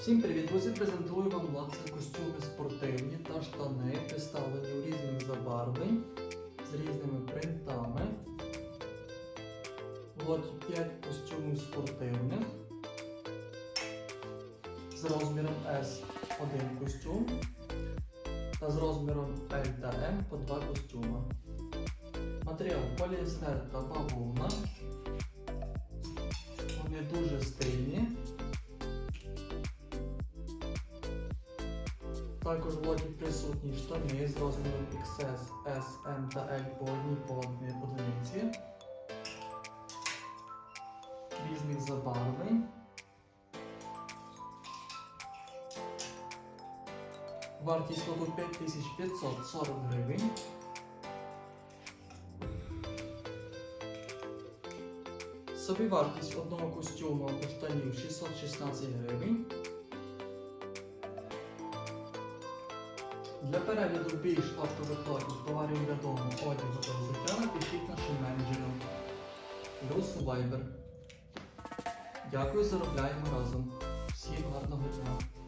Всім привіт, друзі! Презентую вам лакси костюми спортивні та штани, представлені у різних забарвлень з різними принтами. Лоті 5 костюмів спортивних з розміром S один костюм та з розміром L та M по два костюми. Матеріал поліестер та бавовна. Також в лоті присутні штани з розміром XS, S, M та L по одній по одній одиниці. Різних забарвлень. Вартість лоту 5540 гривень. Собівартість одного костюму або штанів 616 гривень. Для перегляду більш автовикладних товарів для дому, одягу та взуття напишіть нашим менеджерам. Плюс Viber. Дякую, заробляємо разом. Всім гарного дня!